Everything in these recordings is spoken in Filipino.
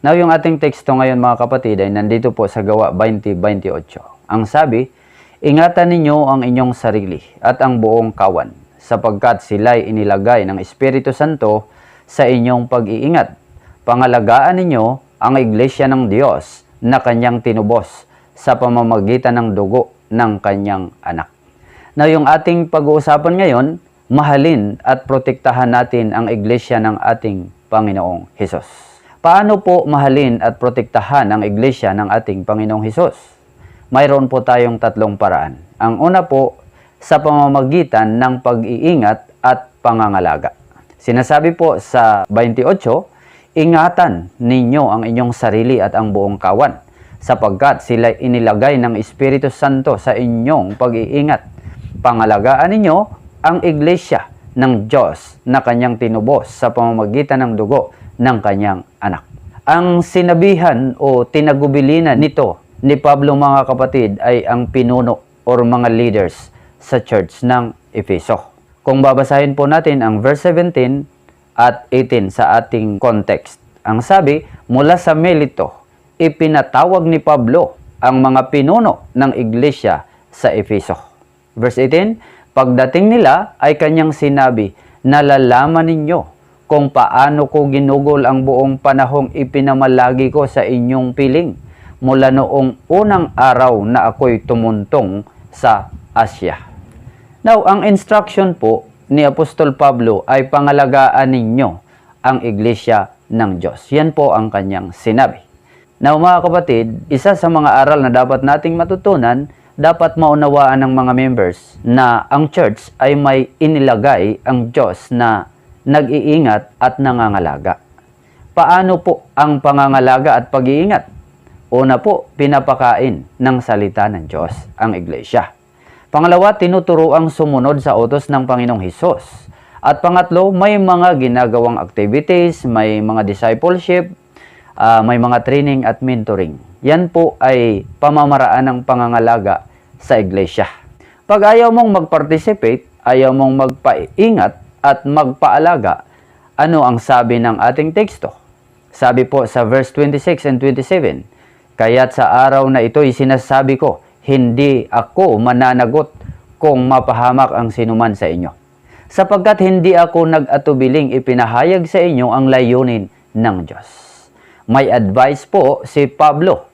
Now, yung ating teksto ngayon mga kapatid ay nandito po sa gawa 20.28. Ang sabi, Ingatan ninyo ang inyong sarili at ang buong kawan, sapagkat sila'y inilagay ng Espiritu Santo sa inyong pag-iingat. Pangalagaan ninyo ang iglesia ng Diyos na kanyang tinubos sa pamamagitan ng dugo ng kanyang anak. Now, yung ating pag-uusapan ngayon, mahalin at protektahan natin ang iglesia ng ating Panginoong Hesus. Paano po mahalin at protektahan ang iglesia ng ating Panginoong Hesus? Mayroon po tayong tatlong paraan. Ang una po, sa pamamagitan ng pag-iingat at pangangalaga. Sinasabi po sa 28, ingatan ninyo ang inyong sarili at ang buong kawan, sapagkat sila inilagay ng Espiritu Santo sa inyong pag-iingat. Pangalagaan ninyo ang iglesia ng Diyos na kanyang tinubos sa pamamagitan ng dugo ng kanyang anak. Ang sinabihan o tinagubilinan nito ni Pablo mga kapatid ay ang pinuno or mga leaders sa church ng Efeso. Kung babasahin po natin ang verse 17 at 18 sa ating context, ang sabi, mula sa Melito, ipinatawag ni Pablo ang mga pinuno ng iglesia sa Efeso. Verse 18, pagdating nila ay kanyang sinabi, nalalaman ninyo kung paano ko ginugol ang buong panahong ipinamalagi ko sa inyong piling mula noong unang araw na ako'y tumuntong sa Asya. Now, ang instruction po ni Apostol Pablo ay pangalagaan ninyo ang iglesia ng Diyos. Yan po ang kanyang sinabi. Now, mga kapatid, isa sa mga aral na dapat nating matutunan, dapat maunawaan ng mga members na ang church ay may inilagay ang Diyos na nag-iingat at nangangalaga. Paano po ang pangangalaga at pag-iingat? Una po, pinapakain ng salita ng Diyos ang iglesia. Pangalawa, tinuturoang sumunod sa utos ng Panginoong Hesus. At pangatlo, may mga ginagawang activities, may mga discipleship, ah, may mga training at mentoring. Yan po ay pamamaraan ng pangangalaga sa iglesia. Pag ayaw mong mag-participate, ayaw mong magpaingat at magpaalaga, ano ang sabi ng ating teksto? Sabi po sa verse 26 and 27, Kaya't sa araw na ito'y sinasabi ko, hindi ako mananagot kung mapahamak ang sinuman sa inyo. Sapagkat hindi ako nag-atubiling ipinahayag sa inyo ang layunin ng Diyos. May advice po si Pablo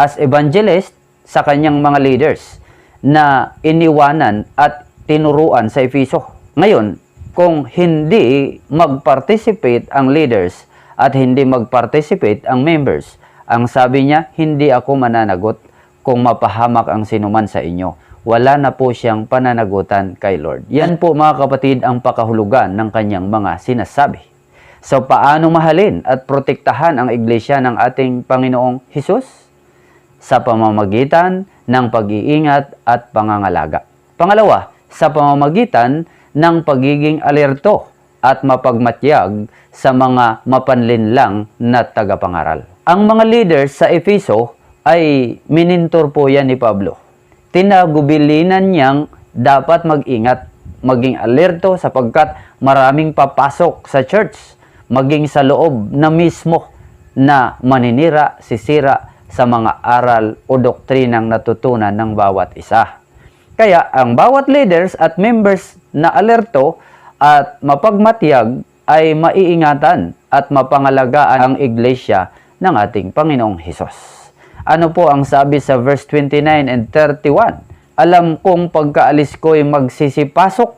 as evangelist sa kanyang mga leaders na iniwanan at tinuruan sa Efeso. Ngayon, kung hindi mag-participate ang leaders at hindi mag-participate ang members, ang sabi niya, hindi ako mananagot kung mapahamak ang sinuman sa inyo. Wala na po siyang pananagutan kay Lord. Yan po mga kapatid ang pakahulugan ng kanyang mga sinasabi. So paano mahalin at protektahan ang iglesia ng ating Panginoong Hesus? Sa pamamagitan ng pag-iingat at pangangalaga. Pangalawa, sa pamamagitan ng pagiging alerto at mapagmatyag sa mga mapanlinlang na tagapangaral. Ang mga leaders sa Efeso ay minintor po yan ni Pablo. Tinagubilinan niyang dapat mag-ingat, maging alerto sapagkat maraming papasok sa church, maging sa loob na mismo na maninira, sisira sa mga aral o doktrinang natutunan ng bawat isa. Kaya ang bawat leaders at members na alerto at mapagmatyag ay maiingatan at mapangalagaan ang iglesia ng ating Panginoong Hesus. Ano po ang sabi sa verse 29 and 31? Alam kong pagkaalis ko'y magsisipasok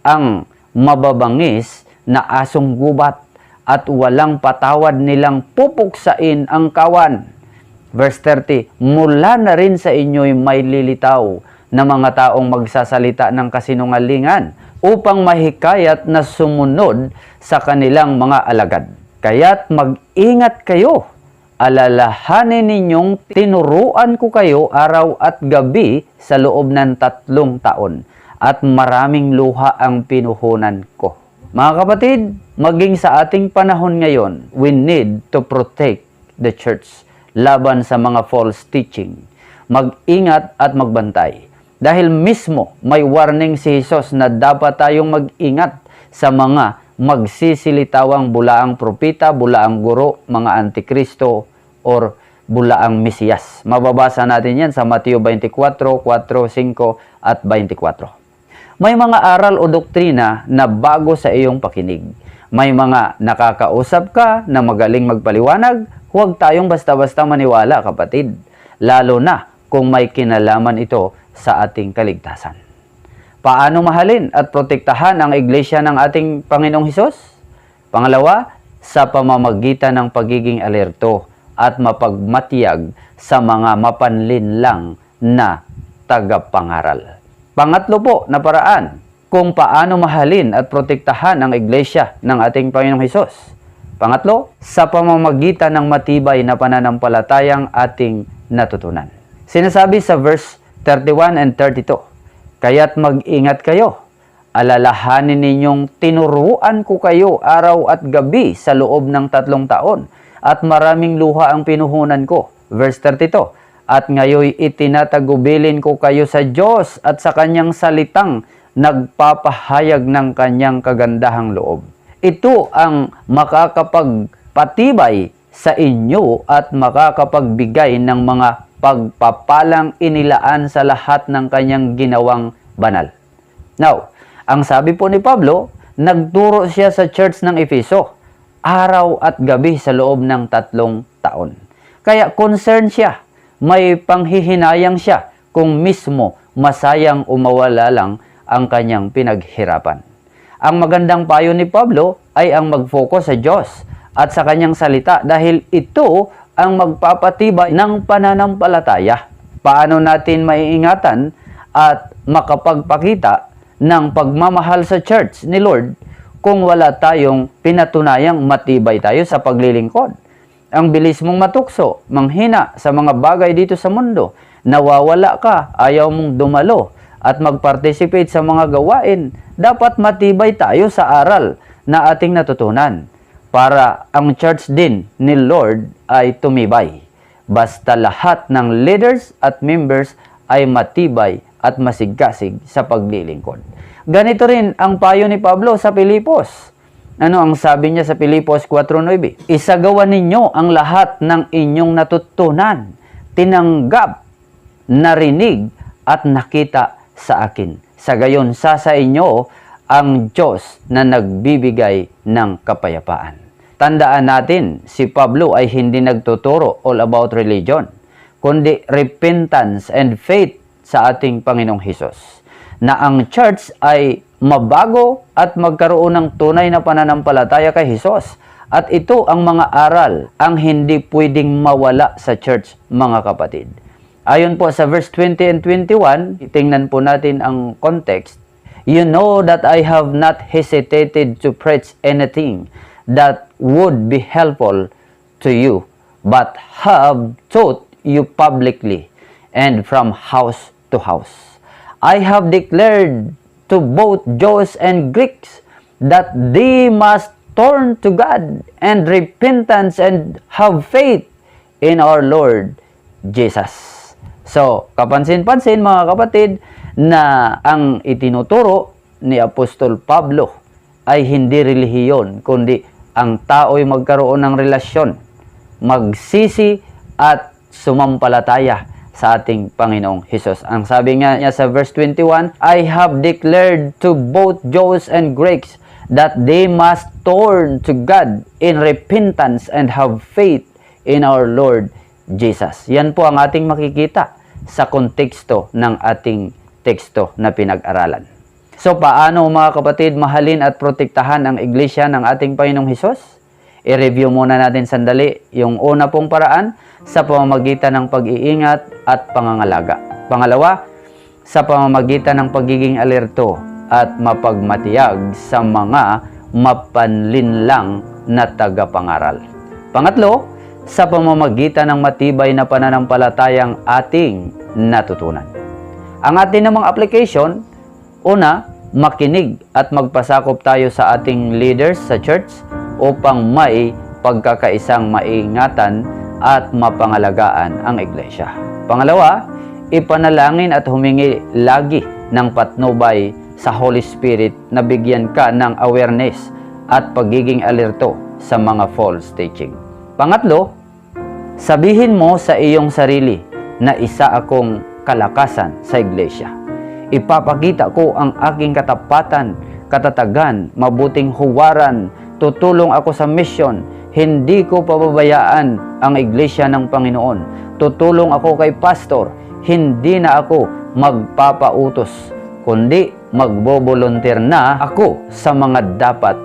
ang mababangis na asong gubat at walang patawad nilang pupuksain ang kawan. Verse 30, mula na rin sa inyo'y may lilitaw na mga taong magsasalita ng kasinungalingan upang mahikayat na sumunod sa kanilang mga alagad. Kaya't mag-ingat kayo alalahanin ninyong tinuruan ko kayo araw at gabi sa loob ng tatlong taon at maraming luha ang pinuhunan ko. Mga kapatid, maging sa ating panahon ngayon, we need to protect the church laban sa mga false teaching. Mag-ingat at magbantay. Dahil mismo may warning si Jesus na dapat tayong mag-ingat sa mga magsisilitawang bulaang propita, bulaang guro, mga antikristo, or bulaang mesiyas. Mababasa natin yan sa Mateo 24, 4, 5, at 24. May mga aral o doktrina na bago sa iyong pakinig. May mga nakakausap ka na magaling magpaliwanag, huwag tayong basta-basta maniwala kapatid. Lalo na kung may kinalaman ito sa ating kaligtasan. Paano mahalin at protektahan ang iglesia ng ating Panginoong Hesus? Pangalawa, sa pamamagitan ng pagiging alerto at mapagmatiyag sa mga mapanlinlang na tagapangaral. Pangatlo po na paraan kung paano mahalin at protektahan ang iglesia ng ating Panginoong Hesus. Pangatlo, sa pamamagitan ng matibay na pananampalatayang ating natutunan. Sinasabi sa verse 31 and 32, Kaya't mag-ingat kayo. Alalahanin ninyong tinuruan ko kayo araw at gabi sa loob ng tatlong taon at maraming luha ang pinuhunan ko. Verse 32, At ngayoy itinatagubilin ko kayo sa Diyos at sa kanyang salitang nagpapahayag ng kanyang kagandahang loob. Ito ang makakapagpatibay sa inyo at makakapagbigay ng mga pagpapalang inilaan sa lahat ng kanyang ginawang banal. Now, ang sabi po ni Pablo, nagturo siya sa church ng Efeso, araw at gabi sa loob ng tatlong taon. Kaya concerned siya, may panghihinayang siya kung mismo masayang umawala lang ang kanyang pinaghirapan. Ang magandang payo ni Pablo ay ang mag-focus sa Diyos at sa kanyang salita dahil ito ang magpapatibay ng pananampalataya. Paano natin maiingatan at makapagpakita ng pagmamahal sa church ni Lord kung wala tayong pinatunayang matibay tayo sa paglilingkod. Ang bilis mong matukso, manghina sa mga bagay dito sa mundo, nawawala ka, ayaw mong dumalo at mag-participate sa mga gawain, dapat matibay tayo sa aral na ating natutunan para ang church din ni Lord ay tumibay. Basta lahat ng leaders at members ay matibay at masigasig sa paglilingkod. Ganito rin ang payo ni Pablo sa Pilipos. Ano ang sabi niya sa Pilipos 4.9? Isagawa ninyo ang lahat ng inyong natutunan, tinanggap, narinig, at nakita sa akin. Sa gayon, sa sa inyo ang Diyos na nagbibigay ng kapayapaan. Tandaan natin, si Pablo ay hindi nagtuturo all about religion, kundi repentance and faith sa ating Panginoong Hesus. Na ang church ay mabago at magkaroon ng tunay na pananampalataya kay Hesus. At ito ang mga aral ang hindi pwedeng mawala sa church, mga kapatid. Ayon po sa verse 20 and 21, tingnan po natin ang context. You know that I have not hesitated to preach anything that would be helpful to you, but have taught you publicly and from house to house. I have declared to both Jews and Greeks that they must turn to God and repentance and have faith in our Lord Jesus. So, kapansin-pansin mga kapatid na ang itinuturo ni Apostol Pablo ay hindi relihiyon, kundi ang tao'y magkaroon ng relasyon, magsisi at sumampalataya sa ating Panginoong Hesus. Ang sabi nga niya sa verse 21, I have declared to both Jews and Greeks that they must turn to God in repentance and have faith in our Lord Jesus. Yan po ang ating makikita sa konteksto ng ating teksto na pinag-aralan. So paano mga kapatid mahalin at protektahan ang iglesia ng ating Panginoong Hesus? I-review muna natin sandali yung una pong paraan sa pamamagitan ng pag-iingat at pangangalaga. Pangalawa, sa pamamagitan ng pagiging alerto at mapagmatiyag sa mga mapanlinlang na tagapangaral. Pangatlo, sa pamamagitan ng matibay na pananampalatayang ating natutunan. Ang ating namang application, una, makinig at magpasakop tayo sa ating leaders sa church upang may pagkakaisang maingatan at mapangalagaan ang iglesia. Pangalawa, ipanalangin at humingi lagi ng patnubay sa Holy Spirit na bigyan ka ng awareness at pagiging alerto sa mga false teaching. Pangatlo, sabihin mo sa iyong sarili na isa akong kalakasan sa iglesia. Ipapakita ko ang aking katapatan, katatagan, mabuting huwaran, tutulong ako sa mission, hindi ko pababayaan ang iglesia ng Panginoon. Tutulong ako kay pastor, hindi na ako magpapautos, kundi magbobolunteer na ako sa mga dapat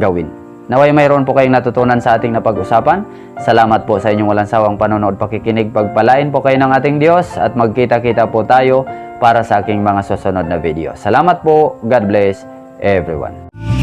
gawin. Naway mayroon po kayong natutunan sa ating napag-usapan. Salamat po sa inyong walang sawang panonood pakikinig. Pagpalain po kayo ng ating Diyos at magkita-kita po tayo para sa aking mga susunod na video. Salamat po. God bless everyone.